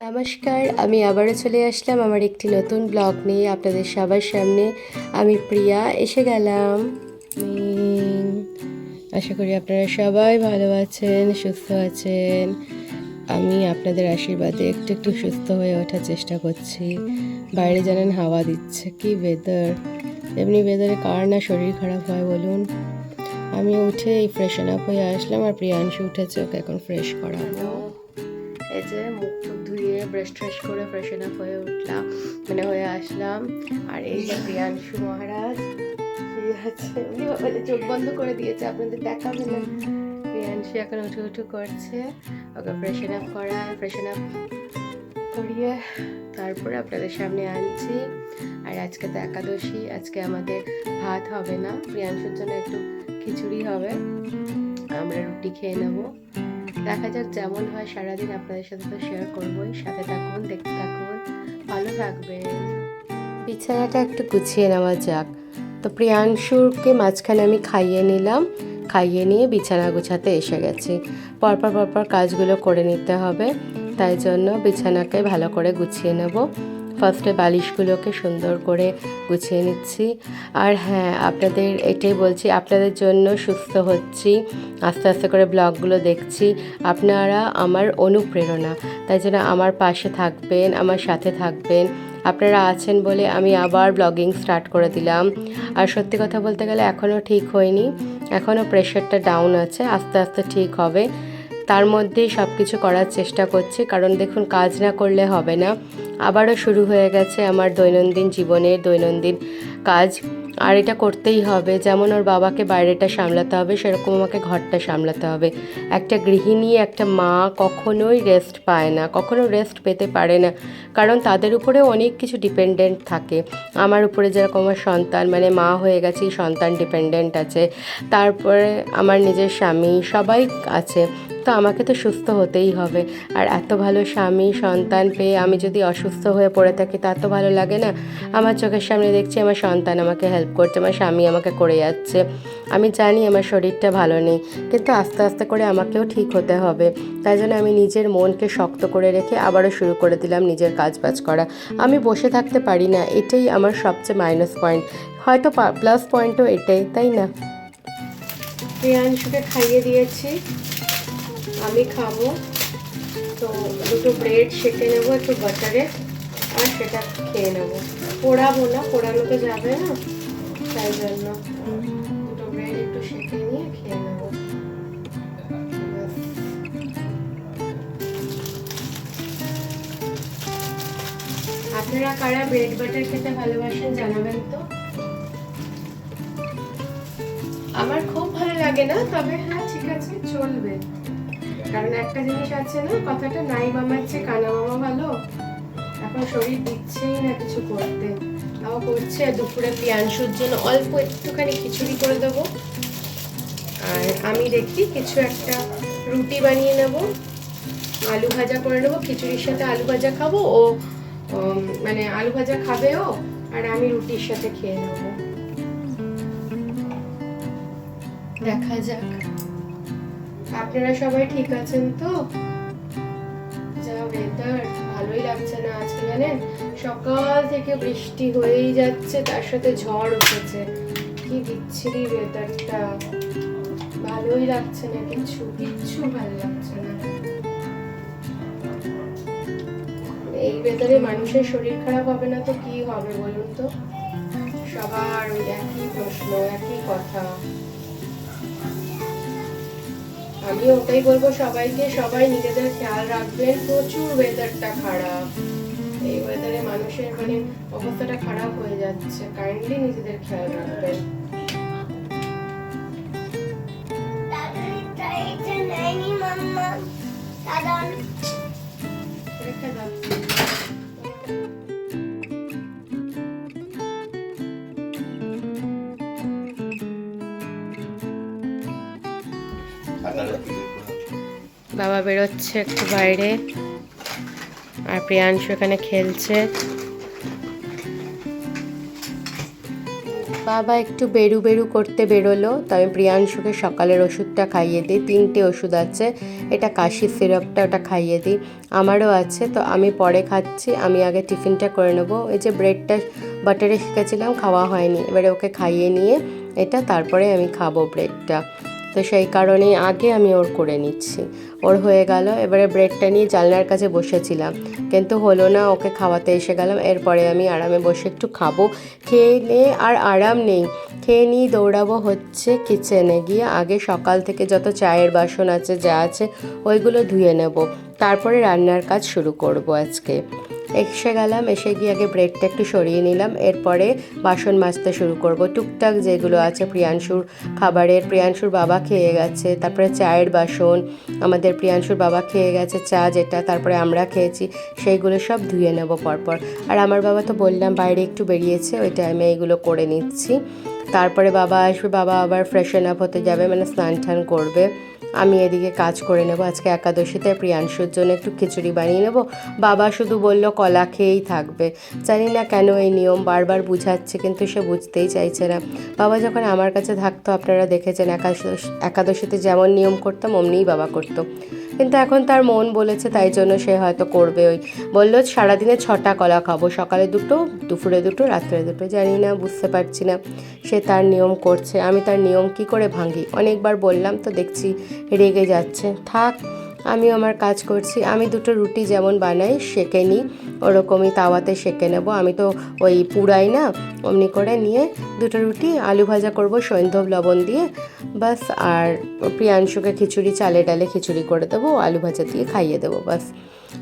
নমস্কার আমি আবারও চলে আসলাম আমার একটি নতুন ব্লগ নিয়ে আপনাদের সবার সামনে। আমি প্রিয়া এসে গেলাম। আশা করি আপনারা সবাই ভালো আছেন সুস্থ আছেন। আমি আপনাদের আশীর্বাদে একটু একটু সুস্থ হয়ে ওঠার চেষ্টা করছি। বাইরে জানেন হাওয়া দিচ্ছে কি ওয়েদার এমনি ওয়েদারে কার না শরীর খারাপ হয় বলুন। আমি উঠে এই ফ্রেশন আপ হয়ে আসলাম আর প্রিয়াংশু উঠেছে ওকে এখন ফ্রেশ করাবো। এই যে মুখ ধুয়ে ব্রাশ ট্রাশ করে ফ্রেশন আপ হয়ে উঠলাম মানে হয়ে আসলাম। আর এই যে প্রিয়াংশু মহারাজ আছে? চোখ বন্ধ করে দিয়েছে, আপনাদের দেখাবে না। প্রিয়াংশু এখন উঠু উঠু করছে, ওকে ফ্রেশন আপ করা ফ্রেশন আপ করিয়ে তারপরে আপনাদের সামনে আনছি। আর আজকে তো একাদশী, আজকে আমাদের ভাত হবে না। প্রিয়াংশুর জন্য একটু খিচুড়ি হবে, আমরা রুটি খেয়ে নেব। দেখা যাক যেমন হয়, সারাদিন আপনাদের সাথে তো শেয়ার করবোই। সাথে থাকুন, দেখতে থাকুন। ভালো থাকবেন। বিছানাটা একটু গুছিয়ে নেওয়া যাক। তো প্রিয়াংশুরকে মাঝখানে আমি খাইয়ে নিলাম। খাইয়ে নিয়ে বিছানা গুছাতে এসে গেছি। পরপর পরপর কাজগুলো করে নিতে হবে। তাই জন্য বিছানাকে ভালো করে গুছিয়ে নেব। ফার্স্টে বালিশগুলোকে সুন্দর করে গুছিয়ে নিচ্ছি। আর হ্যাঁ আপনাদের এটাই বলছি, আপনাদের জন্য সুস্থ হচ্ছি, আস্তে আস্তে করে ব্লগগুলো দেখছি। আপনারা আমার অনুপ্রেরণা, তাই জন্য আমার পাশে থাকবেন, আমার সাথে থাকবেন। আপনারা আছেন বলে আমি আবার ব্লগিং স্টার্ট করে দিলাম। আর সত্যি কথা বলতে গেলে এখনও ঠিক হয়নি, এখনও প্রেশারটা ডাউন আছে, আস্তে আস্তে ঠিক হবে। তার মধ্যেই সব কিছু করার চেষ্টা করছি, কারণ দেখুন কাজ না করলে হবে না। আবারও শুরু হয়ে গেছে আমার দৈনন্দিন জীবনের দৈনন্দিন কাজ। আর এটা করতেই হবে, যেমন ওর বাবাকে বাইরেটা সামলাতে হবে, সেরকম আমাকে ঘরটা সামলাতে হবে। একটা গৃহিণী, একটা মা কখনোই রেস্ট পায় না, কখনো রেস্ট পেতে পারে না, কারণ তাদের উপরে অনেক কিছু ডিপেন্ডেন্ট থাকে। আমার উপরে যেরকম আমার সন্তান মানে মা হয়ে গেছি, সন্তান ডিপেন্ডেন্ট আছে, তারপরে আমার নিজের স্বামী, সবাই আছে। তো আমাকে তো সুস্থ হতেই হবে। আর এত ভালো স্বামী, সন্তান পেয়ে আমি যদি অসুস্থ হয়ে পড়ে থাকি, তা তো ভালো লাগে না। আমার চোখের সামনে দেখছি আমার সন্তান আমাকে হেল্প করছে, আমার স্বামী আমাকে করে যাচ্ছে। আমি জানি আমার শরীরটা ভালো নেই, কিন্তু আস্তে আস্তে করে আমাকেও ঠিক হতে হবে। তাই জন্য আমি নিজের মনকে শক্ত করে রেখে আবারও শুরু করে দিলাম নিজের কাজ বাজ করা। আমি বসে থাকতে পারি না, এটাই আমার সবচেয়ে মাইনাস পয়েন্ট হয়তো প্লাস পয়েন্টও এটাই, তাই না? প্রিয়াংশুকে খাইয়ে দিয়েছি। আমি খাব। তো দুটো ব্রেড সেঁকে নেব, একটু বাটারে আর সেটা খেয়ে নেব। পোড়াবো না পোড়ানো তো যাবে না, তাই জন্য দুটো ব্রেড একটু সেঁকে নিয়ে খেয়ে নেব। আপনারা কারা ব্রেড বাটার খেতে ভালোবাসেন জানাবেন তো? আমার খুব ভালো লাগে না, তবে হ্যাঁ ঠিক আছে, চলবে। কারণ একটা জিনিস আছে না, কথাটা নাই মামার চেয়ে কানা মামা ভালো। এখন শরীর দিচ্ছেই না কিছু করতে। তাও করছে, দুপুরে পিয়াংশুর জন্য অল্প একটুখানি খিচুড়ি করে দেবো। আর আমি দেখি কিছু একটা রুটি বানিয়ে নেব। আলু ভাজা করে নেব, খিচুড়ির সাথে আলু ভাজা খাব ও মানে আলু ভাজা খাবে ও আর আমি রুটির সাথে খেয়ে নেব। দেখা যাক। আপনারা সবাই ঠিক আছেন তো? যা ওয়েদার ভালোই লাগছে না আজকে জানেন? সকাল থেকে বৃষ্টি হয়েই যাচ্ছে, তার সাথে ঝড় উঠেছে। কি বিচ্ছিরি ওয়েদারটা ভালোই লাগছে না কিছু, কিচ্ছু ভালো লাগছে না। এই ওয়েদারে মানুষের শরীর খারাপ হবে না তো কি হবে বলুন তো? সবার ওই একই প্রশ্ন, একই কথা। আমি ওটাই বলব সবাইকে, সবাই নিজেদের খেয়াল রাখবেন, প্রচুর ওয়েদারটা খারাপ। এই ওয়েদারে মানুষের মানে অবস্থাটা খারাপ হয়ে যাচ্ছে কাইন্ডলি নিজেদের খেয়াল রাখবেন। রেখে বাবা বেরোচ্ছে একটু বাইরে। আর প্রিয়াংশু এখানে খেলছে। বাবা একটু বেরু বেরু করতে বেরোলো, তো আমি প্রিয়াংশুকে সকালের ওষুধটা খাইয়ে দিই। তিনটে ওষুধ আছে, এটা কাশির সিরাপটা ওটা খাইয়ে দিই। আমারও আছে, তো আমি পরে খাচ্ছি, আমি আগে টিফিনটা করে নেব। এই যে ব্রেডটা বাটারে শিখেছিলাম, খাওয়া হয়নি। এবারে ওকে খাইয়ে নিয়ে এটা, তারপরে আমি খাব ব্রেডটা। তো সেই কারণেই আগে আমি ওর করে নিচ্ছি। ওর হয়ে গেল, এবারে ব্রেডটা নিয়ে জানলার কাছে বসেছিলাম। কিন্তু হলো না, ওকে খাওয়াতে এসে গেলাম। এরপরে আমি আরামে বসে একটু খাব। খেয়ে নে আর আরাম নেই। খেয়ে নিয়ে দৌড়াবো হচ্ছে কিচেনে গিয়ে। আগে সকাল থেকে যত চায়ের বাসন আছে, যা আছে, ওইগুলো ধুয়ে নেব। তারপরে রান্নার কাজ শুরু করব আজকে। এসে গেলাম, এসে গিয়ে আগে ব্রেডটা একটু সরিয়ে নিলাম, এরপরে বাসন মাজতে শুরু করব। টুকটাক যেগুলো আছে, প্রিয়াংশুর খাবারের, প্রিয়াংশুর বাবা খেয়ে গেছে, তারপরে চায়ের বাসন, আমাদের প্রিয়াংশুর বাবা খেয়ে গেছে, চা যেটা, তারপরে আমরা খেয়েছি, সেইগুলো সব ধুয়ে নেব পরপর। আর আমার বাবা তো বললাম, বাইরে একটু বেরিয়েছে, ওই টাইমে এইগুলো করে নিচ্ছি। তারপরে বাবা আসবে, বাবা আবার ফ্রেশন আপ হতে যাবে মানে স্নান টান করবে। আমি এদিকে কাজ করে নেব। আজকে একাদশীতে প্রিয়াংশুর জন্য একটু খিচুড়ি বানিয়ে নেব। বাবা শুধু বলল, কলা খেয়েই থাকবে। জানি না কেন এই নিয়ম বারবার বুঝাচ্ছে, কিন্তু সে বুঝতেই চাইছে না। বাবা যখন আমার কাছে থাকতো, আপনারা দেখেছেন, একাদশ, একাদশীতে যেমন নিয়ম করতাম অমনিই বাবা করতো। কিন্তু এখন তার মন বলেছে, তাই জন্য সে হয়তো করবে ওই। বলল, সারাদিনে ছটা কলা খাব, সকালে দুটো, দুপুরে দুটো, রাত্রে দুটো, জানি না, বুঝতে পারছি না। সে তার নিয়ম করছে, আমি তার নিয়ম কি করে ভাঙি? অনেকবার বললাম, তো দেখছি রেগে যাচ্ছে। থাক আমি আমার কাজ করছি। আমি দুটো রুটি যেমন বানাই, সেঁকে নিই। ওরকমই তাওয়াতে সেঁকে নেব। আমি তো ওই পুরাই না, অমনি করে নিয়ে দুটো রুটি, আলু ভাজা করব, সৈন্ধব লবণ দিয়ে বাস আর প্রিয়াংশুকে খিচুড়ি চালে ডালে খিচুড়ি করে দেবো, আলু ভাজা দিয়ে খাইয়ে দেবো বাস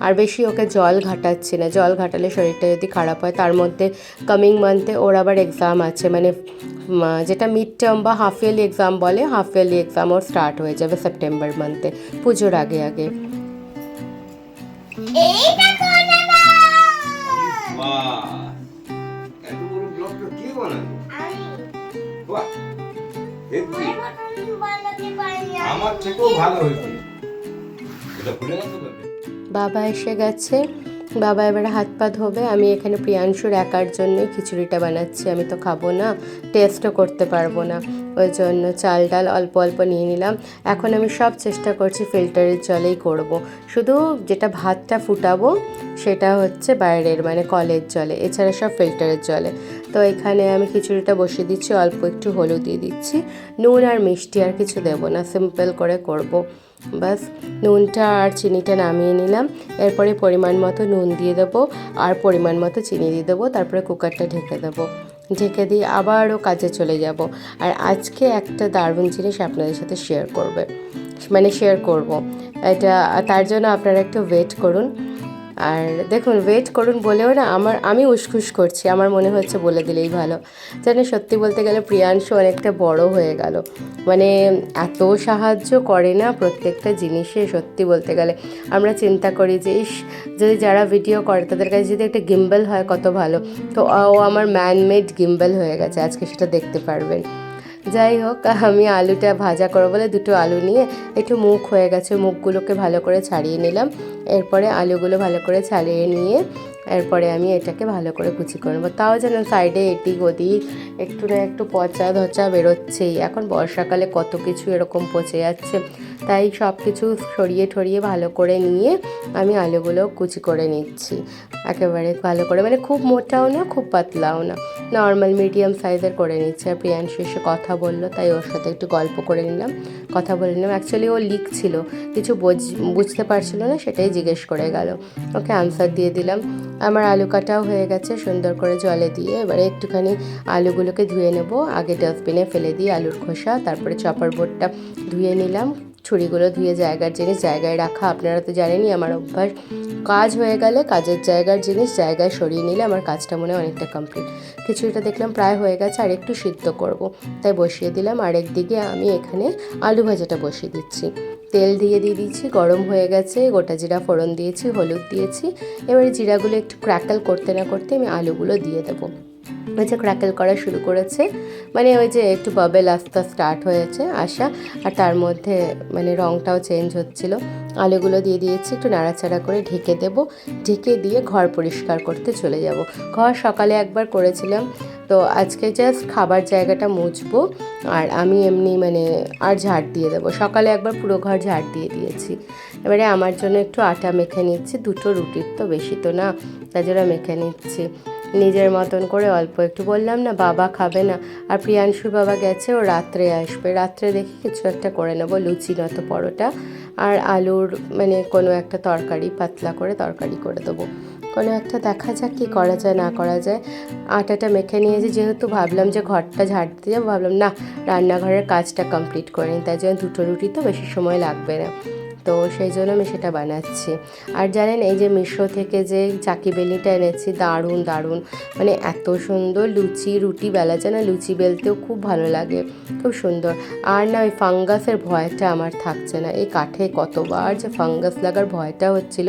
আর বেশি ওকে জল ঘাটাচ্ছি না। জল ঘাটালে শরীরটা যদি খারাপ হয় তার মধ্যে কামিং মান্থে ওর আবার এক্সাম আছে। মানে যেটা মিড টার্ম বা হাফ ইয়ারলি এক্সাম বলে হাফ ইয়ারলি এক্সাম ওর স্টার্ট হয়ে যাবে সেপ্টেম্বর মান্থে পুজোর আগে আগে। আমার থেকেও ভালো হয়েছে। এটা ভুলে গেছো? বাবা এসে গেছে। বাবা এবারে হাত পা ধোবে। আমি এখানে প্রিয়াংশুর একার জন্যই খিচুড়িটা বানাচ্ছি। আমি তো খাব না টেস্টও করতে পারব না। ওই জন্য চাল ডাল অল্প অল্প নিয়ে নিলাম। এখন আমি সব চেষ্টা করছি ফিল্টারের জলেই করব। শুধু যেটা ভাতটা ফুটাবো, সেটা হচ্ছে বাইরের মানে কলের জলে, এছাড়া সব ফিল্টারের জলে। তো এখানে আমি খিচুড়িটা বসিয়ে দিচ্ছি, অল্প একটু হলুদ দিয়ে দিচ্ছি। নুন আর মিষ্টি আর কিছু দেবো না সিম্পল করে করব। বাস নুনটা আর চিনিটা নামিয়ে নিলাম। এরপরে পরিমাণ মতো নুন দিয়ে দেবো আর পরিমাণ মতো চিনি দিয়ে দেবো। তারপরে কুকারটা ঢেকে দেবো। ঢেকে দিয়ে আবারও কাজে চলে যাব। আর আজকে একটা দারুণ জিনিস আপনাদের সাথে শেয়ার করবে। মানে শেয়ার করব। এটা, তার জন্য আপনারা একটু ওয়েট করুন। আর দেখুন ওয়েট করুন বলেও না, আমার, আমি উসখুস করছি। আমার মনে হচ্ছে বলে দিলেই ভালো। যেন সত্যি বলতে গেলে প্রিয়াংশু অনেকটা বড় হয়ে গেল। মানে এত সাহায্য করে না প্রত্যেকটা জিনিসে সত্যি বলতে গেলে। আমরা চিন্তা করি যে, ইস, যদি যারা ভিডিও করে, তাদের কাছে যদি একটা গিম্বল হয়, কত ভালো। তো ও আমার ম্যানমেড গিম্বল হয়ে গেছে, আজকে সেটা দেখতে পারবেন। যাই হোক আমি আলুটা ভাজা করব বলে দুটো আলু নিয়ে একটু মুখ হয়ে গেছে, মুখগুলোকে ভালো করে ছাড়িয়ে নিলাম। এরপরে আলুগুলো ভালো করে ছাড়িয়ে নিয়ে এরপরে আমি এটাকে ভালো করে কুচি করে নেব। তাও যেন সাইডে এদিক ওদিক একটু না একটু পচা ধচা বেরোচ্ছেই। এখন বর্ষাকালে কত কিছু এরকম পচে যাচ্ছে। তাই সব কিছু সরিয়ে ঠরিয়ে ভালো করে নিয়ে আমি আলুগুলো কুচি করে নিচ্ছি। একেবারে ভালো করে মানে খুব মোটাও না, খুব পাতলাও না। নর্মাল মিডিয়াম সাইজের করে নিচ্ছি। আর প্রিয়াংশু এসে কথা বলল, তাই ওর সাথে একটু গল্প করে নিলাম। কথা বলে নিলাম। অ্যাকচুয়ালি ও লিখছিল। কিছু বোঝ- বুঝতে পারছিল না, সেটাই জিজ্ঞেস করে গেল। ওকে আনসার দিয়ে দিলাম। আমার আলু কাটাও হয়ে গেছে, সুন্দর করে জলে দিয়ে এবারে একটুখানি আলুগুলোকে ধুয়ে নেব। আগে ডাস্টবিনে ফেলে দিয়ে আলুর খোসা, তারপরে চপার বোর্ডটা ধুয়ে নিলাম। ছুরিগুলো ধুয়ে জায়গার জিনিস জায়গায় রাখা, আপনারা তো জানেনই আমার অভ্যাস। কাজ হয়ে গেলে কাজের জায়গার জিনিস জায়গায় সরিয়ে নিলে আমার কাজটা মনে অনেকটা কমপ্লিট খিচুড়িটা দেখলাম প্রায় হয়ে গেছে, আর একটু সিদ্ধ করব। তাই বসিয়ে দিলাম, আর একদিকে আমি এখানে আলু ভাজাটা বসিয়ে দিচ্ছি। তেল দিয়ে দিয়ে দিচ্ছি, গরম হয়ে গেছে, গোটা জিরা ফোড়ন দিয়েছি, হলুদ দিয়েছি। এবারে জিরাগুলো একটু ক্র্যাকল করতে না করতে আমি আলুগুলো দিয়ে দেবো। ওই যে ক্র্যাকেল করা শুরু করেছে। মানে ওই যে একটু বাবেল আস্তে স্টার্ট হয়েছে আসা, আর তার মধ্যে মানে রঙটাও চেঞ্জ হচ্ছিল। আলুগুলো দিয়ে দিয়েছি, একটু নাড়াচাড়া করে ঢেকে দেব। ঢেকে দিয়ে ঘর পরিষ্কার করতে চলে যাব। ঘর সকালে একবার করেছিলাম, তো আজকে জাস্ট খাবার জায়গাটা মুছবো, আর আমি এমনি মানে আর ঝাড় দিয়ে দেবো। সকালে একবার পুরো ঘর ঝাড় দিয়ে দিয়েছি। এবারে আমার জন্য একটু আটা মেখে নিচ্ছি, দুটো রুটির তো বেশি তো না, তাই জন্য মেখে নিচ্ছি। নিজের মতন করে অল্প একটু বললাম না, বাবা খাবে না। আর প্রিয়াংশুর বাবা গেছে, ও রাত্রে আসবে। রাত্রে দেখি কিছু একটা করে নেব, লুচি নয়তো পরোটা। আর আলুর মানে কোনো একটা তরকারি, পাতলা করে তরকারি করে দেবো। কোনো একটা দেখা যাক কী করা যায়, না করা যায়। আটাটা মেখে নিয়েছি, যেহেতু ভাবলাম যে ঘরটা ঝাড় দিয়ে যাব, ভাবলাম না, রান্নাঘরের কাজটা কমপ্লিট করে নিই। তাই জন্য দুটো রুটি তো বেশি সময় লাগবে না। তো সেই জন্য আমি সেটা বানাচ্ছি। আর জানেন, এই যে মিশো থেকে যে চাকি বেলিটা এনেছি, দারুণ দারুণ। মানে এত সুন্দর লুচি, রুটি বেলা যায় না লুচি বেলতেও খুব ভালো লাগে, খুব সুন্দর। আর না, ওই ফাঙ্গাসের ভয়টা আমার থাকছে না। এই কাঠে কতবার যে ফাঙ্গাস লাগার ভয়টা হচ্ছিল,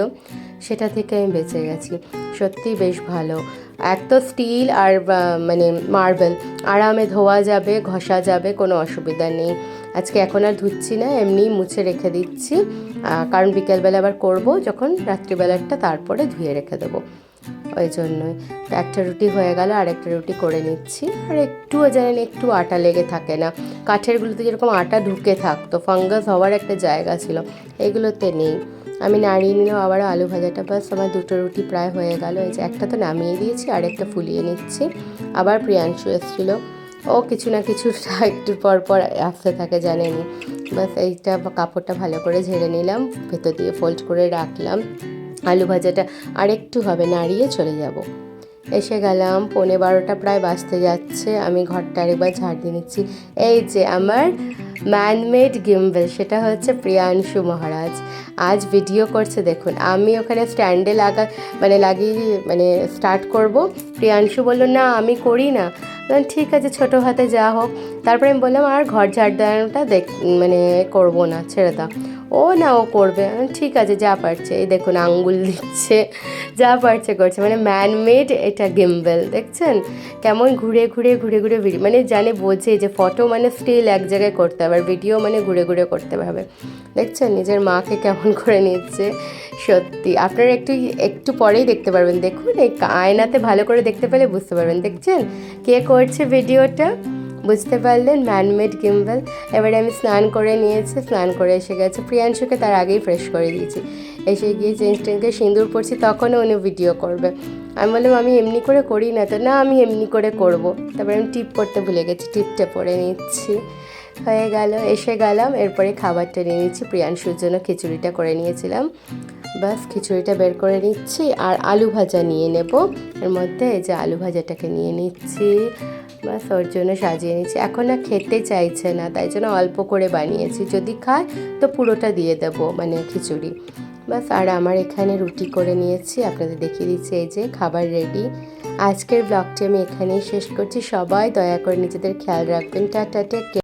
সেটা থেকে আমি বেঁচে গেছি। সত্যি বেশ ভালো। এক তো স্টিল আর মানে মার্বেল। আরামে ধোয়া যাবে, ঘষা যাবে, কোনো অসুবিধা নেই। আজকে এখন আর ধুচ্ছি না এমনি মুছে রেখে দিচ্ছি। কারণ বিকেলবেলা আবার করব, যখন রাত্রিবেলাটা তারপরে ধুয়ে রেখে দেবো। ওই জন্যই। একটা রুটি হয়ে গেল, আর একটা রুটি করে নিচ্ছি। আর একটুও জানেন একটু আটা লেগে থাকে না। কাঠেরগুলোতে যেরকম আটা ঢুকে থাকতো ফাঙ্গাস হওয়ার একটা জায়গা ছিল, এগুলোতে নেই। আমি নাড়িয়ে নিলাম, আবার আলু ভাজাটা বাস, আমার দুটো রুটি প্রায় হয়ে গেল। এই যে একটা তো নামিয়ে দিয়েছি আর একটা ফুলিয়ে নিচ্ছি। আবার প্রিয়াংশু এসেছিল। ও কিছু না কিছু একটু পর পর আসতে থাকে, জানেনি। বাস এইটা কাপড়টা ভালো করে ঝেড়ে নিলাম, ভেতর দিয়ে ফোল্ড করে রাখলাম। আলু ভাজাটা আরেকটু হবে, নাড়িয়ে চলে যাব। এসে গেলাম, পৌনে বারোটা প্রায় বাঁচতে যাচ্ছে, আমি ঘরটা আরেকবার ঝাড় দিয়ে নিচ্ছি। এই যে আমার ম্যানমেড গিম্বেল সেটা হচ্ছে প্রিয়াংশু মহারাজ। আজ ভিডিও করছে, দেখুন, আমি ওখানে স্ট্যান্ডে লাগা মানে লাগিয়ে মানে স্টার্ট করব। প্রিয়াংশু বলল, না, আমি করি না। ঠিক আছে, ছোটো হাতে যা হোক। তারপরে আমি বললাম, আর ঘর ঝাড় দেওয়াটা দেখ মানে করব না, ছেড়ে দাও। ও না, ও করবে। ঠিক আছে, যা পারছে। এই দেখুন, আঙ্গুল দিচ্ছে, যা পারছে করছে। মানে ম্যানমেড এটা গিম্বেল দেখছেন? কেমন ঘুরে ঘুরে ঘুরে ঘুরে ভিডিও মানে জানে, বোঝে যে ফটো মানে স্টিল এক জায়গায় করতে হবে, আর ভিডিও মানে ঘুরে ঘুরে করতে হবে। দেখছেন? নিজের মাকে কেমন করে নিচ্ছে, সত্যি। আপনারা একটু একটু পরেই দেখতে পারবেন। দেখুন, এই আয়নাতে ভালো করে দেখতে পেলে বুঝতে পারবেন। দেখছেন? কে করছে ভিডিওটা বুঝতে পারলেন? ম্যানমেড গিম্বল এবারে আমি স্নান করে নিয়েছি, স্নান করে এসে গেছে। প্রিয়াংশুকে তার আগেই ফ্রেশ করে দিয়েছি। এসে গিয়ে চেঞ্জ টেঞ্জে সিঁদুর পড়ছি তখনও উনি ভিডিও করবে। আমি বললাম, আমি এমনি করে করি না তো? না, আমি এমনি করে করব। তারপরে আমি টিপ করতে ভুলে গেছি টিপটা পরে নিচ্ছি। হয়ে গেল, এসে গেলাম। এরপরে খাবারটা নিয়ে নিচ্ছি। প্রিয়াংশুর জন্য খিচুড়িটা করে নিয়েছিলাম। বাস, খিচুড়িটা বের করে নিচ্ছি। আর আলু ভাজা নিয়ে নেব। এর মধ্যে এই যে আলু ভাজাটাকে নিয়ে নিচ্ছি। বাস, ওর জন্য সাজিয়ে নিচ্ছি এখন আর খেতে চাইছে না, তাই জন্য অল্প করে বানিয়েছি। যদি খায়, তো পুরোটা দিয়ে দেবো মানে খিচুড়ি। বাস, আর আমার এখানে রুটি করে নিয়েছি। আপনাদের দেখিয়ে দিচ্ছি, এই যে খাবার রেডি আজকের ব্লগটি আমি এখানেই শেষ করছি। সবাই দয়া করে নিজেদের খেয়াল রাখবেন। Tata take